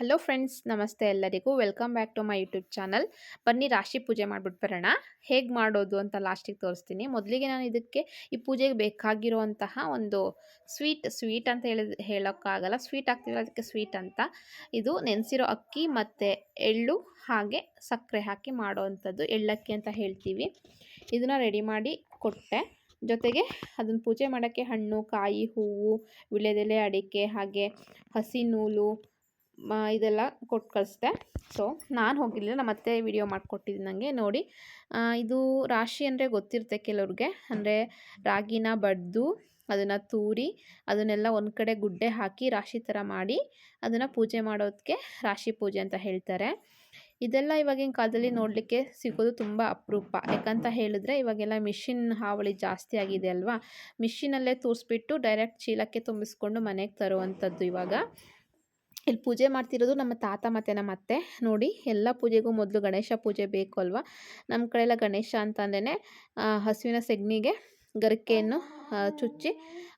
Hello friends ನಮಸ್ತೆ ಎಲ್ಲರಿಗೂ. Welcome back to my YouTube channel ಬನ್ನಿ, ರಾಶಿ ಪೂಜೆ ಮಾಡಿಬಿಟ್ಟು ಬರೋಣ. ಹೇಗೆ ಮಾಡೋದು ಅಂತ ಲಾಸ್ಟಿಗೆ ತೋರಿಸ್ತೀನಿ. ಮೊದಲಿಗೆ ನಾನು ಇದಕ್ಕೆ ಈ ಪೂಜೆಗೆ ಬೇಕಾಗಿರುವಂತಹ ಒಂದು ಸ್ವೀಟ್ ಸ್ವೀಟ್ ಅಂತ ಹೇಳಿ, ಹೇಳೋಕ್ಕಾಗಲ್ಲ. ಸ್ವೀಟ್ ಹಾಕ್ತೀವಲ್ಲ ಅದಕ್ಕೆ ಸ್ವೀಟ್ ಅಂತ. ಇದು ನೆನೆಸಿರೋ ಅಕ್ಕಿ ಮತ್ತು ಎಳ್ಳು ಹಾಗೆ ಸಕ್ಕರೆ ಹಾಕಿ ಮಾಡೋವಂಥದ್ದು. ಎಳ್ಳಕ್ಕಿ ಅಂತ ಹೇಳ್ತೀವಿ. ಇದನ್ನು ರೆಡಿ ಮಾಡಿ ಕೊಟ್ಟೆ. ಜೊತೆಗೆ ಅದನ್ನು ಪೂಜೆ ಮಾಡೋಕ್ಕೆ ಹಣ್ಣು, ಕಾಯಿ, ಹೂವು ವಿಳೆದೆಲೆ ಅಡಿಕೆ ಹಾಗೆ ಹಸಿ ನೂಲು ಇದೆಲ್ಲ ಕೊಟ್ಟು ಕಳಿಸ್ದೆ. ಸೊ ನಾನು ಹೋಗಿರಲಿಲ್ಲ ನಮ್ಮ ಅತ್ತೆ ವಿಡಿಯೋ ಮಾಡಿಕೊಟ್ಟಿದ್ದು ನನಗೆ ನೋಡಿ ಇದು ರಾಶಿ ಅಂದರೆ ಗೊತ್ತಿರುತ್ತೆ ಕೆಲವ್ರಿಗೆ. ಅಂದರೆ ರಾಗಿನ ಬಡ್ದು, ಅದನ್ನು ತೂರಿ, ಅದನ್ನೆಲ್ಲ ಒಂದು ಕಡೆ ಗುಡ್ಡೆ ಹಾಕಿ ರಾಶಿ ಥರ ಮಾಡಿ ಅದನ್ನು ಪೂಜೆ ಮಾಡೋದಕ್ಕೆ ರಾಶಿ ಪೂಜೆ ಅಂತ ಹೇಳ್ತಾರೆ. ಇದೆಲ್ಲ ಇವಾಗಿನ ಕಾಲದಲ್ಲಿ ನೋಡಲಿಕ್ಕೆ ಸಿಗೋದು ತುಂಬ ಅಪರೂಪ. ಯಾಕಂತ ಹೇಳಿದ್ರೆ, ಇವಾಗೆಲ್ಲ ಮಿಷಿನ್ ಹಾವಳಿ ಜಾಸ್ತಿ ಆಗಿದೆ ಅಲ್ವಾ? ಮಿಷಿನಲ್ಲೇ ತೂರಿಸ್ಬಿಟ್ಟು ಡೈರೆಕ್ಟ್ ಚೀಲಕ್ಕೆ ತುಂಬಿಸ್ಕೊಂಡು ಮನೆಗೆ ತರುವಂಥದ್ದು ಇವಾಗ. ಇಲ್ಲಿ ಪೂಜೆ ಮಾಡ್ತಿರೋದು ನಮ್ಮ ತಾತ ಮತ್ತು ನಮ್ಮ ಅತ್ತೆ. ನೋಡಿ, ಎಲ್ಲ ಪೂಜೆಗೂ ಮೊದಲು ಗಣೇಶ ಪೂಜೆ ಬೇಕು ಅಲ್ವಾ? ನಮ್ಮ ಕಡೆ ಎಲ್ಲ ಗಣೇಶ ಅಂತಂದ್ರೆ ಹಸುವಿನ ಸೆಗಣಿಗೆ ಗರಿಕೆಯನ್ನು ಚುಚ್ಚಿ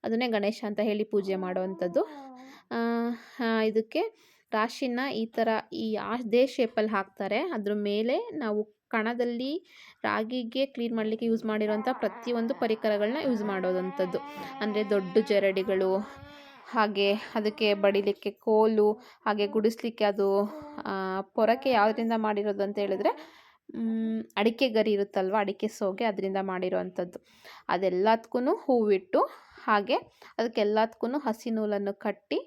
ಅದನ್ನೇ ಗಣೇಶ ಅಂತ ಹೇಳಿ ಪೂಜೆ ಮಾಡುವಂಥದ್ದು. ಇದಕ್ಕೆ ರಾಶಿನ ಈ ಥರ ಈ ಅದೇ ಶೇಪಲ್ಲಿ ಹಾಕ್ತಾರೆ. ಅದ್ರ ಮೇಲೆ ನಾವು ಕಣದಲ್ಲಿ ರಾಗಿಗೆ ಕ್ಲೀನ್ ಮಾಡಲಿಕ್ಕೆ ಯೂಸ್ ಮಾಡಿರೋಂಥ ಪ್ರತಿಯೊಂದು ಪರಿಕರಗಳನ್ನ ಯೂಸ್ ಮಾಡೋದಂಥದ್ದು. ಅಂದರೆ ದೊಡ್ಡ ಜರಡಿಗಳು ಹಾಗೆ ಅದಕ್ಕೆ ಬಡಿಲಿಕ್ಕೆ ಕೋಲು, ಹಾಗೆ ಗುಡಿಸ್ಲಿಕ್ಕೆ ಅದು ಪೊರಕೆ ಯಾವುದರಿಂದ ಮಾಡಿರೋದು ಅಂತ ಹೇಳಿದ್ರೆ ಅಡಿಕೆ ಗರಿ ಇರುತ್ತಲ್ವ, ಅಡಿಕೆ ಸೋಗೆ ಅದರಿಂದ ಮಾಡಿರೋವಂಥದ್ದು ಅದೆಲ್ಲದಕ್ಕೂ ಹೂವಿಟ್ಟು, ಹಾಗೆ ಅದಕ್ಕೆಲ್ಲದಕ್ಕೂ ಹಸಿ ನೂಲನ್ನು ಕಟ್ಟಿ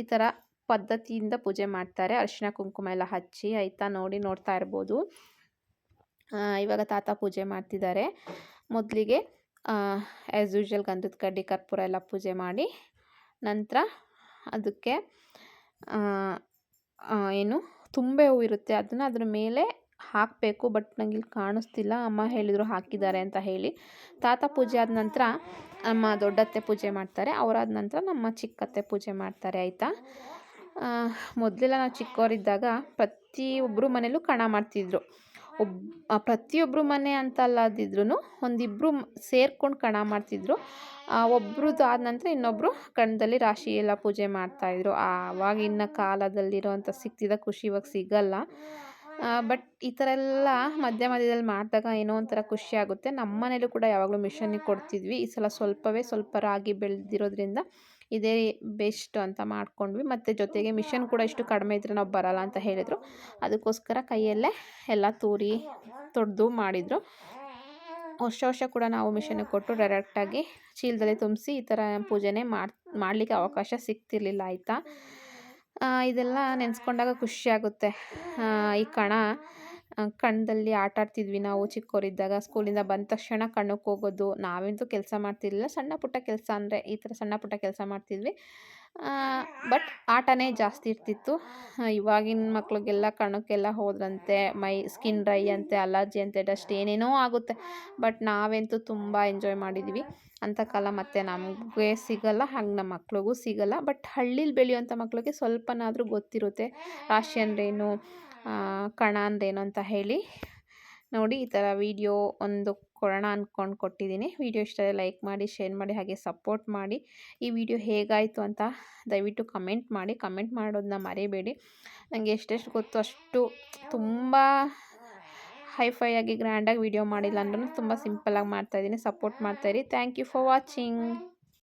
ಈ ಥರ ಪದ್ಧತಿಯಿಂದ ಪೂಜೆ ಮಾಡ್ತಾರೆ. ಅರಿಶಿನ ಕುಂಕುಮ ಎಲ್ಲ ಹಚ್ಚಿ ಆಯಿತಾ ನೋಡಿ ನೋಡ್ತಾ ಇರ್ಬೋದು. ಇವಾಗ ತಾತ ಪೂಜೆ ಮಾಡ್ತಿದ್ದಾರೆ. ಮೊದಲಿಗೆ ಆ್ಯಸ್ ಯೂಶ್ವಲ್ ಗಂಧದ ಕಡ್ಡಿ, ಕರ್ಪೂರ ಎಲ್ಲ ಪೂಜೆ ಮಾಡಿ ನಂತರ ಅದಕ್ಕೆ ಏನು ತುಂಬೆ ಹೂವು ಇರುತ್ತೆ. ಅದನ್ನು ಅದ್ರ ಮೇಲೆ ಹಾಕಬೇಕು ಬಟ್ ನನಗೆ ಇಲ್ಲಿ ಕಾಣಿಸ್ತಿಲ್ಲ. ಅಮ್ಮ ಹೇಳಿದರು ಹಾಕಿದ್ದಾರೆ ಅಂತ ಹೇಳಿ. ತಾತ ಪೂಜೆ ಆದ ನಂತರ ನಮ್ಮ ದೊಡ್ಡತ್ತೆ ಪೂಜೆ ಮಾಡ್ತಾರೆ. ಅವರಾದ ನಂತರ ನಮ್ಮ ಚಿಕ್ಕತ್ತೆ ಪೂಜೆ ಮಾಡ್ತಾರೆ, ಆಯಿತಾ? ಮೊದಲೆಲ್ಲ ನಾವು ಚಿಕ್ಕವರಿದ್ದಾಗ ಪ್ರತಿಯೊಬ್ಬರು ಮನೇಲೂ ಕಣ ಮಾಡ್ತಿದ್ರು. ಒಬ್ ಪ್ರತಿಯೊಬ್ಬರು ಮನೆ ಅಂತ ಅಲ್ಲದಿದ್ರೂ ಒಂದಿಬ್ಬರು ಸೇರ್ಕೊಂಡು ಕಣ ಮಾಡ್ತಿದ್ರು. ಒಬ್ರದ್ದು ಆದ ನಂತರ ಇನ್ನೊಬ್ಬರು ಕಣದಲ್ಲಿ ರಾಶಿ ಎಲ್ಲ ಪೂಜೆ ಮಾಡ್ತಾಯಿದ್ರು. ಆವಾಗಿನ ಕಾಲದಲ್ಲಿರೋವಂಥ ಸಿಕ್ತಿದ ಖುಷಿ ಇವಾಗ ಸಿಗಲ್ಲ. ಬಟ್ ಈ ಥರ ಎಲ್ಲ ಮಧ್ಯ ಮಧ್ಯದಲ್ಲಿ ಮಾಡಿದಾಗ ಏನೋ ಒಂಥರ ಖುಷಿ ಆಗುತ್ತೆ. ನಮ್ಮ ಮನೇಲೂ ಕೂಡ ಯಾವಾಗಲೂ ಮಿಷನ್ನಿಗೆ ಕೊಡ್ತಿದ್ವಿ. ಈ ಸಲ ಸ್ವಲ್ಪವೇ ಸ್ವಲ್ಪ ರಾಗಿ ಬೆಳೆದಿರೋದ್ರಿಂದ ಇದೇ ಬೆಸ್ಟ್ ಅಂತ ಮಾಡ್ಕೊಂಡ್ವಿ. ಮತ್ತು ಜೊತೆಗೆ ಮಿಷನ್ ಕೂಡ ಇಷ್ಟು ಕಡಿಮೆ ಇದ್ದರೆ ನಾವು ಬರಲ್ಲ ಅಂತ ಹೇಳಿದರು. ಅದಕ್ಕೋಸ್ಕರ ಕೈಯಲ್ಲೇ ಎಲ್ಲ ತೂರಿ ತೊಡೆದು ಮಾಡಿದರು. ವರ್ಷ ವರ್ಷ ಕೂಡ ನಾವು ಮಿಷನಿಗೆ ಕೊಟ್ಟು ಡೈರೆಕ್ಟಾಗಿ ಚೀಲದಲ್ಲಿ ತುಂಬಿಸಿ ಈ ಥರ ಪೂಜೆನೇ ಮಾಡಿ ಮಾಡಲಿಕ್ಕೆ ಅವಕಾಶ ಸಿಗ್ತಿರ್ಲಿಲ್ಲ ಆಯಿತಾ? ಇದೆಲ್ಲ ನೆನೆಸ್ಕೊಂಡಾಗ ಖುಷಿಯಾಗುತ್ತೆ ಈ ಕಣ ಕಣ್ಣದಲ್ಲಿ ಆಟ ಆಡ್ತಿದ್ವಿ ನಾವು ಚಿಕ್ಕವರಿದ್ದಾಗ ಸ್ಕೂಲಿಂದ ಬಂದ ತಕ್ಷಣ ಕಣ್ಣಕ್ಕೆ ಹೋಗೋದು. ನಾವಂತೂ ಕೆಲಸ ಮಾಡ್ತಿರ್ಲಿಲ್ಲ. ಸಣ್ಣ ಪುಟ್ಟ ಕೆಲಸ ಅಂದರೆ ಈ ಥರ ಸಣ್ಣ ಪುಟ್ಟ ಕೆಲಸ ಮಾಡ್ತಿದ್ವಿ. ಬಟ್ ಆಟನೇ ಜಾಸ್ತಿ ಇರ್ತಿತ್ತು. ಇವಾಗಿನ ಮಕ್ಳಿಗೆಲ್ಲ ಕಣಕ್ಕೆಲ್ಲ ಹೋದ್ರಂತೆ, ಮೈ, ಸ್ಕಿನ್ ಡ್ರೈ ಅಂತೆ, ಅಲರ್ಜಿ ಅಂತೆ, ಡಸ್ಟ್ ಏನೇನೋ ಆಗುತ್ತೆ. ಬಟ್ ನಾವಂತೂ ತುಂಬ ಎಂಜಾಯ್ ಮಾಡಿದ್ವಿ. ಅಂಥ ಕಾಲ ಮತ್ತು ನಮಗೆ ಸಿಗಲ್ಲ, ಹಾಗೆ ನಮ್ಮ ಮಕ್ಳಿಗೂ ಸಿಗಲ್ಲ. ಬಟ್ ಹಳ್ಳೀಲಿ ಬೆಳೆಯುವಂಥ ಮಕ್ಳಿಗೆ ಸ್ವಲ್ಪನಾದರೂ ಗೊತ್ತಿರುತ್ತೆ. ರಾಶಿ ಅಂದ್ರೇನು? ಕಣ ಅಂದೇನು ಅಂತ ಹೇಳಿ. ನೋಡಿ, ಈ ಥರ ವೀಡಿಯೋ ಒಂದು ಕೊಡೋಣ ಅಂದ್ಕೊಂಡು ಕೊಟ್ಟಿದ್ದೀನಿ. ವಿಡಿಯೋ ಇಷ್ಟ ಲೈಕ್ ಮಾಡಿ, ಶೇರ್ ಮಾಡಿ, ಹಾಗೆ ಸಪೋರ್ಟ್ ಮಾಡಿ. ಈ ವಿಡಿಯೋ ಹೇಗಾಯಿತು ಅಂತ ದಯವಿಟ್ಟು ಕಮೆಂಟ್ ಮಾಡಿ. ಕಮೆಂಟ್ ಮಾಡೋದನ್ನ ಮರಿಬೇಡಿ. ನನಗೆ ಎಷ್ಟೆಷ್ಟು ಗೊತ್ತು, ಅಷ್ಟು ತುಂಬ ಹೈಫೈ ಆಗಿ ಗ್ರ್ಯಾಂಡಾಗಿ ವಿಡಿಯೋ ಮಾಡಿಲ್ಲ ಅಂದ್ರೂ ತುಂಬ ಸಿಂಪಲ್ಲಾಗಿ ಮಾಡ್ತಾಯಿದ್ದೀನಿ ಸಪೋರ್ಟ್ ಮಾಡ್ತಾಯಿರಿ ಥ್ಯಾಂಕ್ ಯು ಫಾರ್ ವಾಚಿಂಗ್.